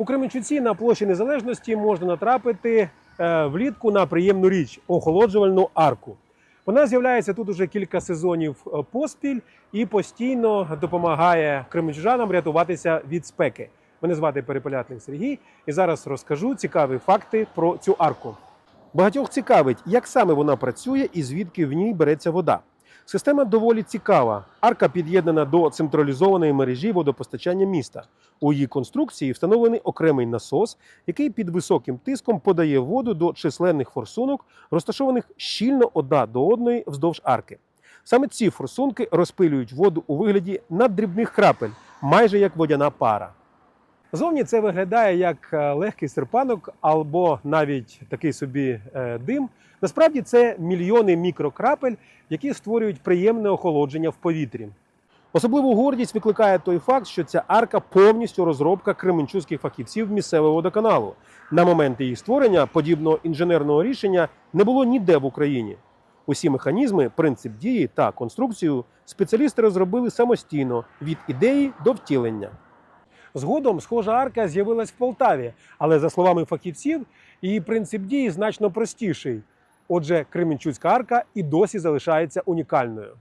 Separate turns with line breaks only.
У Кременчуці на площі Незалежності можна натрапити е, влітку на приємну річ охолоджувальну арку. Вона з'являється тут уже кілька сезонів е, поспіль і постійно допомагає кременчужанам рятуватися від спеки. Мене звати Перепелятник Сергій, і зараз розкажу цікаві факти про цю арку. Багатьох цікавить, як саме вона працює і звідки в ній береться вода. Система доволі цікава. Арка під'єднана до централізованої мережі водопостачання міста. У її конструкції встановлений окремий насос, який під високим тиском подає воду до численних форсунок, розташованих щільно одна до одної вздовж арки. Саме ці форсунки розпилюють воду у вигляді наддрібних крапель, майже як водяна пара. Зовні це виглядає як е, легкий серпанок або навіть такий собі е, дим. Насправді це мільйони мікрокрапель, які створюють приємне охолодження в повітрі. Особливу гордість викликає той факт, що ця арка повністю розробка кременчуцьких фахівців місцевого водоканалу. На момент її створення подібного інженерного рішення не було ніде в Україні. Усі механізми, принцип дії та конструкцію спеціалісти розробили самостійно від ідеї до втілення. Згодом схожа арка з'явилась в Полтаві, але за словами фахівців, її принцип дії значно простіший. Отже, Кременчуцька арка і досі залишається унікальною.